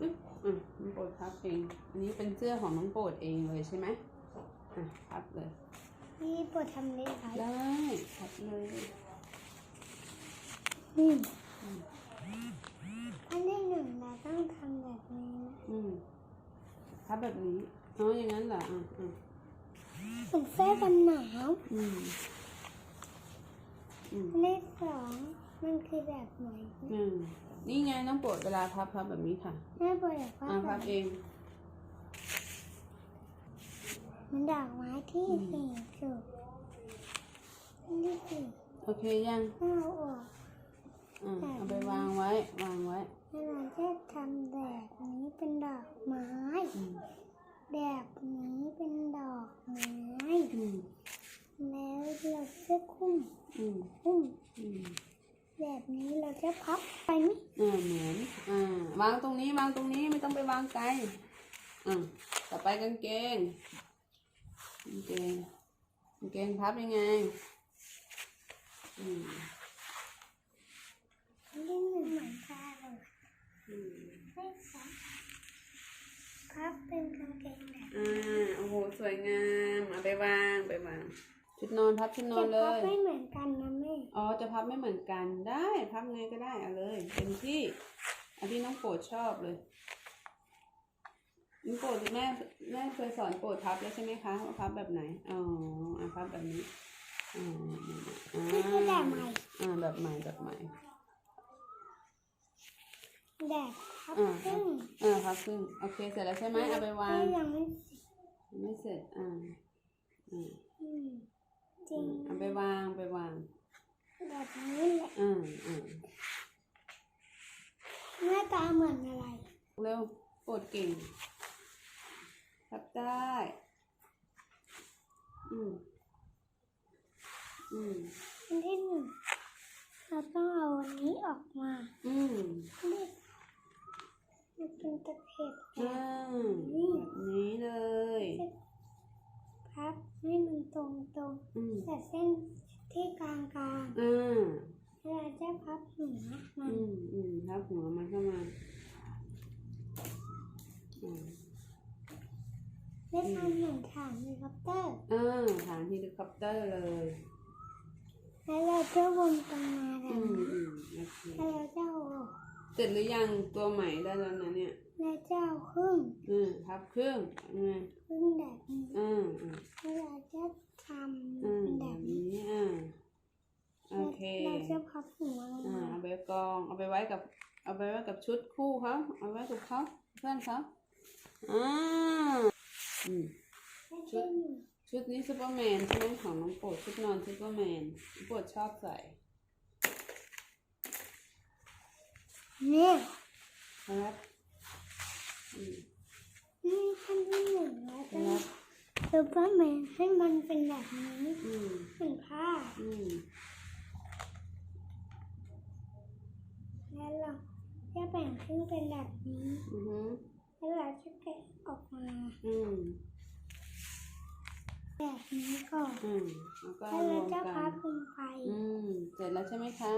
ปึ๊บอะน้องโปรดพับเอง อันนี้เป็นเสื้อของน้องโปรดเองเลยใช่ไหมอะพับเลย นี่ปวดทำได้ไหมได้พับเลยอืมอันที่หนึ่งเราต้องทำแบบนี้นะอืมพับแบบนี้อ๋ออย่างนั้นเหรออะอะเหมือนเสื้อกันหนาวอืมอืม อันที่สอง มันคือแบบไหนอืมนี่ไงน้องโปรดเวลาพับพับแบบนี้ค่ะแม่ปวดแบบว่าอะพับเอง มันดอกไม้ที่อืมสี่สุดอันที่สี่โอเคยังเอาออกอะเอาไปวางไว้ วางไว้แล้วเราจะทำแบบนี้เป็นดอกไม้ อืมแบบนี้เป็นดอกไม้ อืมแล้วเราจะคุ้ม อืมคุ้มอืมแบบ นี้เราจะพับไปนี่อ่าเหมือนอ่าวางตรงนี้วางตรงนี้ไม่ต้องไปวางไกลอ่าต่อไปกางเกงกางเกงกางเกงพับยังไงอืมอันที่หนึ่งเหมือนกันเลยอืมไม่ซับพับเป็นกางเกงแบบอ่าโอ้โหสวยงามเอาไปวางไปวางชุดนอนพับชุดนอแต่นเลพับยไม่เหมือนกันนะแม่ อ๋อจะพับไม่เหมือนกันได้พับไงก็ได้เอาเลยเป็นที่อันที่น้องโปรดชอบเลยน้องโปรดแม่แม่เคยสอนโปรดพับแล้วใช่ไหมคะว่าพับแบบไหนอ๋ออะพับแบบนี้อ่าอ่านี่คือแบบใหม่อ่าแบบใหม่แบบใหม่แบบพับอ่าครึ่งอ่าพับครึ่งโอเคเสร็จแล้วใช่ไหมเอาไปวางยังไม่ไม่เสร็จอ่าอ่าอืมจริงเอาไปวางไปวาง แบบนี้แหละอ่าอ่าหน้าตาเหมือนอะไร เร็วโปรดเก่งพับได้ อืมอืมอันที่หนึ่งเราต้องเอาอันนี้ออกมาอืมนี่มันเป็นตะเข็บแบอ่าบนี้ แบบนี้เลย พับให้มันตรงตรงอืมๆแต่เส้น ที่กลางกลางอ่าๆเราจะพับหัวมัอืนมอืมทับหัวมันเข้ามาอ่าได้ทำเหมือนฐานเฮลิคอปเตอร์อ่าฐานเฮลิคอปเตอร์เลยแล้วเราจะวนตรงมาแบอืบมนี้อืมโอเคแล้วเราจะเอาออกเสร็จหรือยังตัวใหม่ได้แล้วนะเนี่ยแล้วจะเอาครึ่งอืมพับครึ่งยังไงครึ่งแบบนี้ อ่าอ่าแล้วเราจะทำอืมเป็นแบแบบ บ นี้ นี้อ่าโอเค เราจะพับหัวลงอ่ามาเอาไปกอง เอาไปไว้กับ เอาไปไว้กับชุดคู่เขาเอาไว้กับเขาเพื่อนเขาอ่าอืมแล้วที่หนึ่งชุดนี้ซูเปอร์แมนใช่ไหมของน้องโปรดชุดนอนซูเปอร์แมนน้องโปรดชอบใส่เนี่ยครับอืมนี่ขั้นที่หนึ่งเราคจะรับซูเปอร์แมนให้มันเป็นแบบนี้ อืม เหมือนผ้า อืม แล้วเราจะแบ่งครึ่งเป็นแบบนี้ อือฮึ แล้วเราจะแกะออกมาอืมแบบนี้ก่อนอืมแล้วก็แล้วรเราวมจะกัพันบลงไปอืมเสร็จแล้วใช่ไหมคะ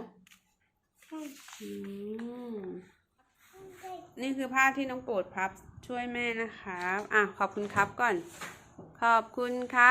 ใช่อืม นี่คือผ้าที่น้องโปรดพับช่วยแม่นะคะอะ ขอบคุณครับก่อน ขอบคุณครับ